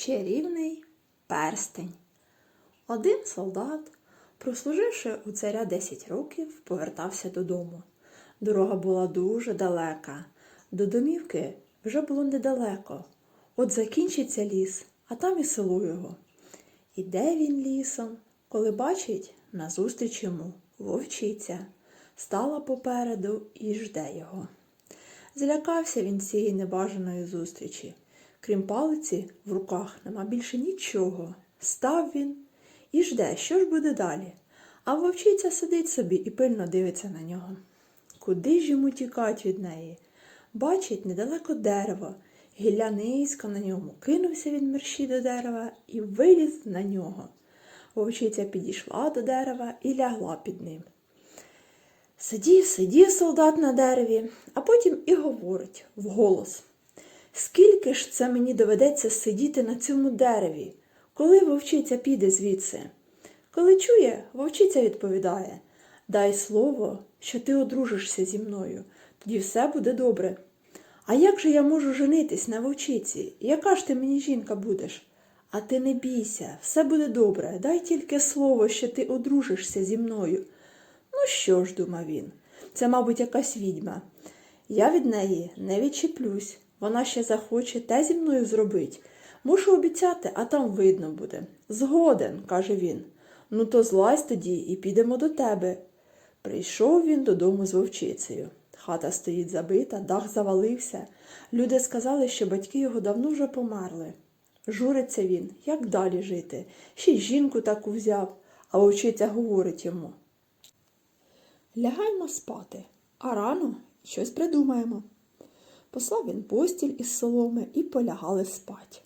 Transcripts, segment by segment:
Чарівний перстень. Один солдат, прослуживши у царя 10 років, повертався додому. Дорога була дуже далека. До домівки вже було недалеко. От закінчиться ліс, а там і село його. Іде він лісом, коли бачить, назустріч йому вовчиця. Стала попереду і жде його. Злякався він цієї небажаної зустрічі. Крім палиці, в руках нема більше нічого. Став він і жде, що ж буде далі. А вовчиця сидить собі і пильно дивиться на нього. Куди ж йому тікать від неї? Бачить недалеко дерево, гілля низько на ньому. Кинувся він мерщій до дерева і виліз на нього. Вовчиця підійшла до дерева і лягла під ним. Сидів, сидів солдат на дереві, а потім і говорить вголос. Скільки ж це мені доведеться сидіти на цьому дереві, коли вовчиця піде звідси? Коли чує, вовчиця відповідає Дай слово, що ти одружишся зі мною, тоді все буде добре. А як же я можу женитись на вовчиці? Яка ж ти мені жінка будеш? А ти не бійся, все буде добре, дай тільки слово, що ти одружишся зі мною. Ну що ж, думав він, це, мабуть, якась відьма. Я від неї не відчіплюсь. Вона ще захоче те зі мною зробить. Мушу обіцяти, а там видно буде. Згоден, каже він. Ну то злазь тоді і підемо до тебе. Прийшов він додому з вовчицею. Хата стоїть забита, дах завалився. Люди сказали, що батьки його давно вже померли. Журиться він, як далі жити. Ще й жінку таку взяв, а вовчиця говорить йому. Лягаймо спати, а рано щось придумаємо. Послав він постіль із соломи і полягали спать.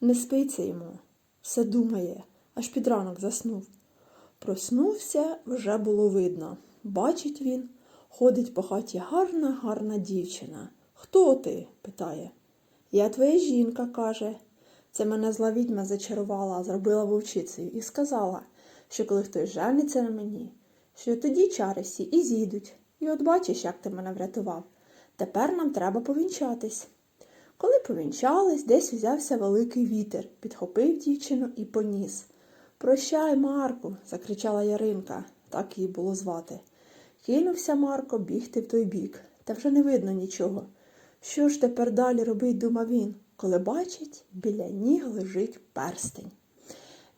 Не спиться йому, все думає, аж під ранок заснув. Проснувся, вже було видно. Бачить він, ходить по хаті гарна, гарна дівчина. Хто ти? питає. Я твоя жінка, каже. Це мене зла відьма зачарувала, зробила вовчицею і сказала, що коли хтось жениться на мені, що тоді чари всі і зійдуть. І от бачиш, як ти мене врятував. Тепер нам треба повінчатись. Коли повінчались, десь узявся великий вітер, підхопив дівчину і поніс. Прощай, Марку, закричала Яринка, так її було звати. Кинувся Марко бігти в той бік, та вже не видно нічого. Що ж тепер далі робить, думав він, коли бачить, біля ніг лежить перстень.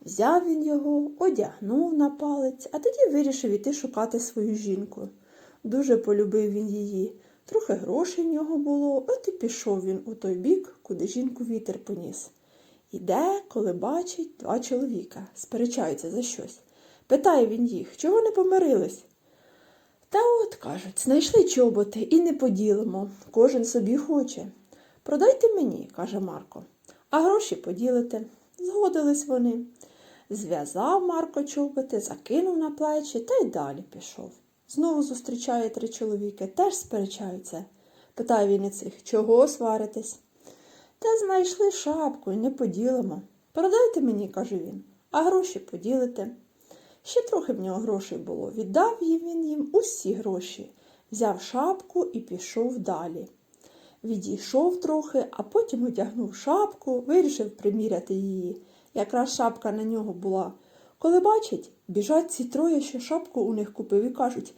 Взяв він його, одягнув на палець, а тоді вирішив іти шукати свою жінку. Дуже полюбив він її. Трохи грошей в нього було, от і пішов він у той бік, куди жінку вітер поніс. Іде, коли бачить два чоловіка, сперечаються за щось. Питає він їх, чого не помирились? Та от, кажуть, знайшли чоботи і не поділимо, кожен собі хоче. Продайте мені, каже Марко, а гроші поділите. Згодились вони. Зв'язав Марко чоботи, закинув на плечі та й далі пішов. Знову зустрічає три чоловіки, теж сперечаються. Питає він і цих, чого сваритесь? Та знайшли шапку і не поділимо. Продайте мені, каже він, а гроші поділите. Ще трохи в нього грошей було. Віддав він їм усі гроші, взяв шапку і пішов далі. Відійшов трохи, а потім одягнув шапку, вирішив приміряти її. Якраз шапка на нього була. Коли бачить, біжать ці троє, що шапку у них купив, і кажуть,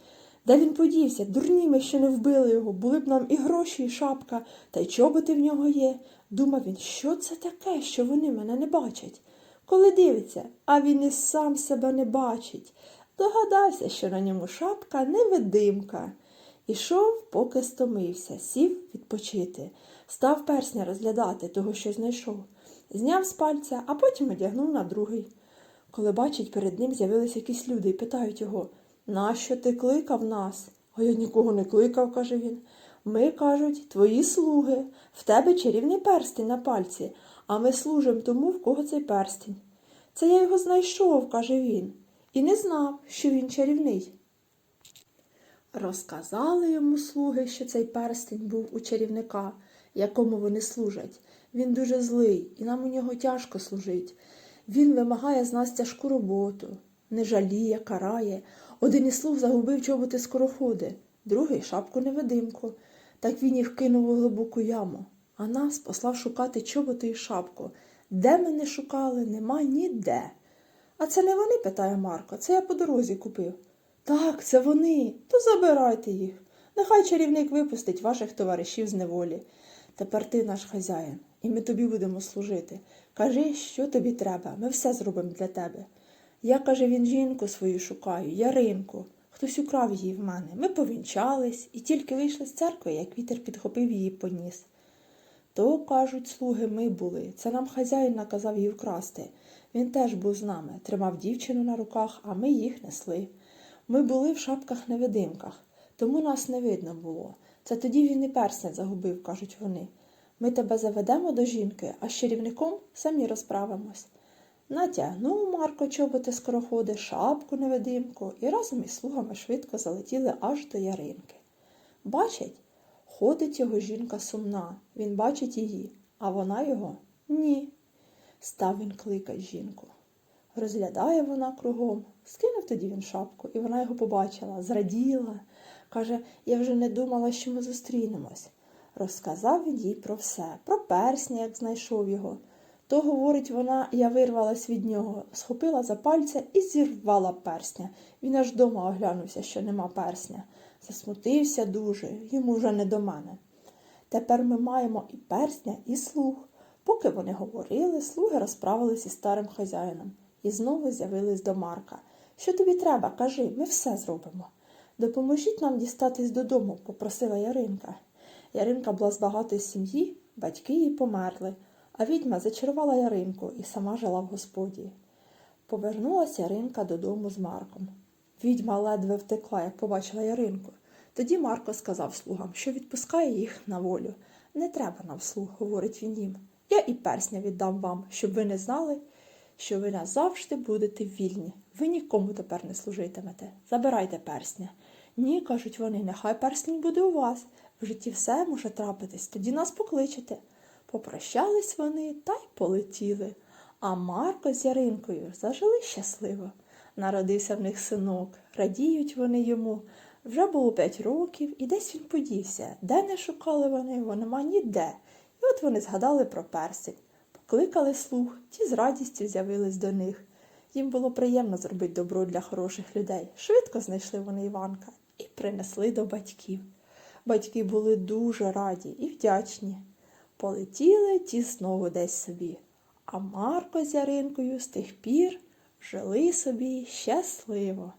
де він подівся, дурні ми ще не вбили його, були б нам і гроші, і шапка, та й чоботи в нього є. Думав він, що це таке, що вони мене не бачать. Коли дивиться, а він і сам себе не бачить. Догадався, що на ньому шапка невидимка. Ішов, поки стомився, сів відпочити, став персня розглядати того, що знайшов. Зняв з пальця, а потім одягнув на другий. Коли бачить, перед ним з'явились якісь люди і питають його, нащо ти кликав нас? А я нікого не кликав, каже він. Ми, кажуть, твої слуги, в тебе чарівний перстень на пальці, а ми служимо тому, в кого цей перстень. Це я його знайшов, каже він, і не знав, що він чарівний. Розказали йому слуги, що цей перстень був у чарівника, якому вони служать. Він дуже злий, і нам у нього тяжко служить. Він вимагає з нас тяжку роботу, не жаліє, карає. Один із слуг загубив чоботи скороходи, другий шапку невидимку. Так він їх кинув у глибоку яму, а нас послав шукати чоботи і шапку. Де ми не шукали, нема ніде. А це не вони? питає Марко. Це я по дорозі купив. Так, це вони. То забирайте їх. Нехай чарівник випустить ваших товаришів з неволі. Тепер ти наш хазяїн, і ми тобі будемо служити. Кажи, що тобі треба, ми все зробимо для тебе. Я, каже, він жінку свою шукаю, Яринку. Хтось украв її в мене. Ми повінчались і тільки вийшли з церкви, як вітер підхопив її поніс. То, кажуть, слуги ми були. Це нам хазяїн наказав її вкрасти. Він теж був з нами, тримав дівчину на руках, а ми їх несли. Ми були в шапках-невидимках, тому нас не видно було. Це тоді він і персня загубив, кажуть вони. Ми тебе заведемо до жінки, а з чарівником самі розправимось. Натягнув Марко чоботи скороходи, шапку невидимку і разом із слугами швидко залетіли аж до яринки. Бачить, ходить його жінка сумна, він бачить її, а вона його ні. Став він кликать жінку. Розглядає вона кругом, скинув тоді він шапку, і вона його побачила, зраділа. Каже, я вже не думала, що ми зустрінемось. Розказав він їй про все, про персня, як знайшов його. То, говорить вона, я вирвалась від нього, схопила за пальця і зірвала персня. Він аж дома оглянувся, що нема персня. Засмутився дуже, йому вже не до мене. Тепер ми маємо і персня, і слуг. Поки вони говорили, слуги розправились із старим хазяїном і знову з'явились до Марка. Що тобі треба? Кажи, ми все зробимо. Допоможіть нам дістатись додому, попросила Яринка. Яринка була з багатої сім'ї, батьки її померли, а відьма зачарувала Яринку і сама жила в господі. Повернулася Яринка додому з Марком. Відьма ледве втекла, як побачила Яринку. Тоді Марко сказав слугам, що відпускає їх на волю. Не треба нам слуг, говорить він їм. Я і персня віддам вам, щоб ви не знали, що ви назавжди будете вільні. Ви нікому тепер не служитимете. Забирайте персня. Ні, кажуть вони, нехай перснень буде у вас. В житті все може трапитись, тоді нас покличете. Попрощались вони та й полетіли. А Марко з Яринкою зажили щасливо. Народився в них синок, радіють вони йому. Вже було п'ять років, і десь він подівся. Де не шукали вони його, нема ніде. І от вони згадали про персень. Покликали слуг, ті з радістю з'явились до них. Їм було приємно зробити добро для хороших людей. Швидко знайшли вони Іванка і принесли до батьків. Батьки були дуже раді і вдячні. Полетіли ті знову десь собі. А Марко з Яринкою з тих пір жили собі щасливо.